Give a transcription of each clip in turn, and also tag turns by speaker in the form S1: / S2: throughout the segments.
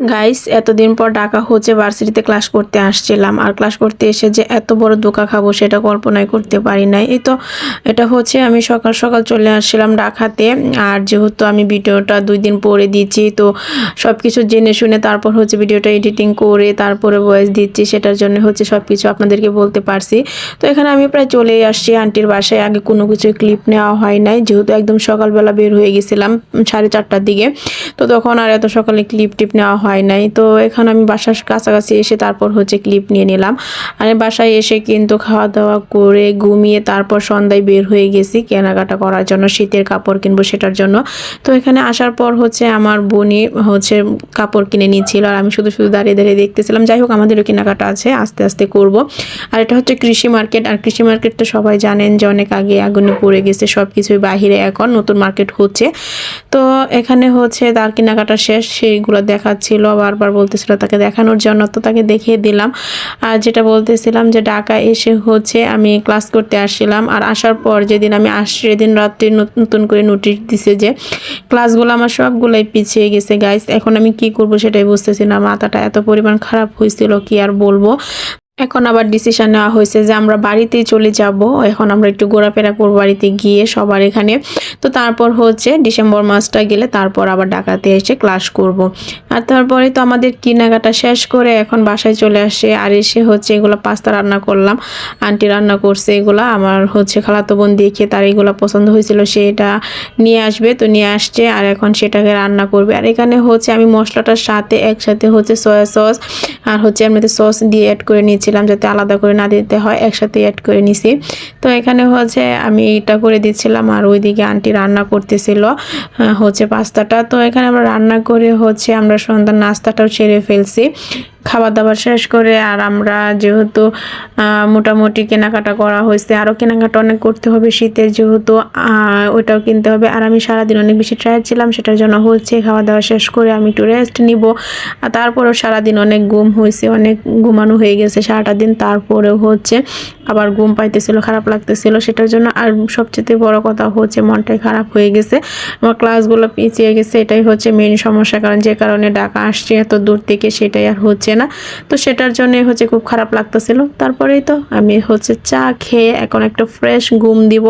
S1: Guys এতদিন পর ঢাকা হচ্ছে ভার্সিটিতে ক্লাস করতে আসছিলাম। আর ক্লাস করতে এসে যে এত বড় ধোকা খাব সেটা কল্পনাই করতে পারি নাই। এই তো এটা হচ্ছে আমি সকাল সকাল চলে আসছিলাম ঢাকাতে। আর যেহেতু আমি ভিডিওটা দুই দিন পরে দিচ্ছি, তো সব কিছু জেনে শুনে তারপর হচ্ছে ভিডিওটা এডিটিং করে তারপরে ভয়েস দিচ্ছি, সেটার জন্য হচ্ছে সব কিছু আপনাদেরকে বলতে পারছি। তো এখানে আমি প্রায় চলেই আসছি আন্টির বাসায়। আগে কোনো কিছু ক্লিপ নেওয়া হয় নাই। যেহেতু একদম সকালবেলা বের হয়ে গেছিলাম সাড়ে চারটার দিকে, তো তখন আর এত সকালে ক্লিপ টিপ নেওয়া হয় নাই। তো এখন আমি বাসার কাছাকাছি এসে তারপর হচ্ছে ক্লিপ নিয়ে নিলাম। আর বাসায় এসে কিন্তু খাওয়া দাওয়া করে ঘুমিয়ে তারপর সন্ধ্যায় বের হয়ে গেছি কেনাকাটা করার জন্য, শীতের কাপড় কিনবো সেটার জন্য। তো এখানে আসার পর হচ্ছে আমার বোনই হচ্ছে কাপড় কিনে নিয়েছিল আর আমি শুধু শুধু দাঁড়িয়ে দাঁড়িয়ে দেখতেছিলাম। যাই হোক, আমাদেরও কেনাকাটা আছে, আস্তে আস্তে করব। আর এটা হচ্ছে কৃষি মার্কেট আর কৃষি মার্কেট তো সবাই জানেন যে অনেক আগে আগুনে পড়ে গেছে সব কিছুই বাহিরে এখন নতুন মার্কেট হচ্ছে। তো এখানে হচ্ছে তার কেনাকাটা শেষ, সেইগুলো দেখাচ্ছিল। বারবার বলতেছিল তাকে দেখানোর জন্য, তো তাকে দেখিয়ে দিলাম। আর যেটা বলতেছিলাম যে ঢাকা এসে হচ্ছে আমি ক্লাস করতে আসছিলাম। আর আসার পর যেদিন আমি আসছি সেদিন রাত্রে নতুন করে নোটিশ দিছে যে ক্লাসগুলো আমার সবগুলোই পিছিয়ে গেছে গাইস এখন আমি কি করব সেটাই বুঝতেছি না। মাথাটা এত পরিমাণ খারাপ হয়েছিল, কি আর বলব? এখন আবার ডিসিশন নেওয়া হয়েছে যে আমরা বাড়িতেই চলে যাব। এখন আমরা একটু ঘোরাফেরা করব বাড়িতে গিয়ে সবার এখানে। তো তারপর হচ্ছে ডিসেম্বর মাসটা গেলে তারপর আবার ডাকাতে এসে ক্লাস করব। আর তারপরে তো আমাদের কেনাকাটা শেষ করে এখন বাসায় চলে আসে আর এসে হচ্ছে এগুলো পাস্তা রান্না করলাম। আন্টি রান্না করছে এগুলো, আমার হচ্ছে খালাতো বোন দেখে তার এগুলো পছন্দ হয়েছিল, সে এটা নিয়ে আসবে, তো নিয়ে আসছে আর এখন সেটাকে রান্না করবে। আর এখানে হচ্ছে আমি মশলাটার সাথে একসাথে হচ্ছে সয়া সস আর হচ্ছে এমনিতে সস দিয়ে অ্যাড করে নিয়েছিলাম যাতে আলাদা করে না দিতে হয়, একসাথে অ্যাড করে নিছি। তো এখানে হচ্ছে আমি এটা করে দিচ্ছিলাম আর ওইদিকে আন্টি রান্না করতেছিল হচ্ছে পাস্তাটা। তো এখানে আমরা রান্না করে হচ্ছে আমরা সন্ধ্যার নাস্তাটাও সেরে ফেলছি। খাবার দাবার শেষ করে আর আমরা যেহেতু মোটামুটি কেনাকাটা করা হয়েছে আরও কেনাকাটা অনেক করতে হবে শীতের যেহেতু ওইটাও কিনতে হবে। আর আমি সারাদিন অনেক বেশি ট্রায়ার ছিলাম, সেটার জন্য হচ্ছে খাওয়া দাওয়া শেষ করে আমি একটু রেস্ট নিব। আর তারপরেও সারাদিন অনেক ঘুম হয়েছে, অনেক ঘুমানো হয়ে গেছে সারাটা দিন। তারপরেও হচ্ছে আবার ঘুম পাইতেছিল, খারাপ লাগতেছিল, সেটার জন্য আর সবচেয়ে বড় কথা হচ্ছে মনটাই খারাপ হয়ে গেছে। আমার ক্লাসগুলো পিছিয়ে গেছে, এটাই হচ্ছে মেন সমস্যা। কারণ যে কারণে ডাকা আসছে এত দূর থেকে, সেটাই আর হচ্ছে না। তো সেটার জন্য হচ্ছে খুব খারাপ লাগতেছিল। তারপরেই তো আমি হচ্ছে চা খেয়ে এখন একটা ফ্রেশ ঘুম দিব।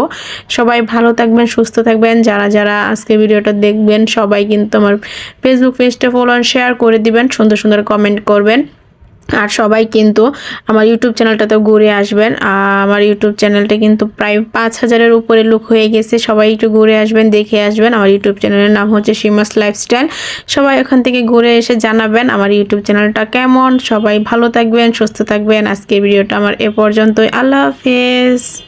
S1: সবাই ভালো থাকবেন, সুস্থ থাকবেন। যারা যারা আজকে ভিডিওটা দেখবেন, সবাই কিন্তু আমার ফেসবুক পেজটা ফলো শেয়ার করে দিবেন। সুন্দর সুন্দর কমেন্ট করবেন। আর সবাই কিন্তু আমার ইউটিউব চ্যানেলটাতে ঘুরে আসবেন। আমার ইউটিউব চ্যানেলটা কিন্তু প্রায় পাঁচ হাজারের উপরে লুক হয়ে গেছে। সবাই একটু ঘুরে আসবেন, দেখে আসবেন। আমার ইউটিউব চ্যানেলের নাম হচ্ছে সীমাস লাইফস্টাইল সবাই ওখান থেকে ঘুরে এসে জানাবেন আমার ইউটিউব চ্যানেলটা কেমন। সবাই ভালো থাকবেন, সুস্থ থাকবেন। আজকে ভিডিওটা আমার এ পর্যন্তই। আল্লাহ হাফেজ।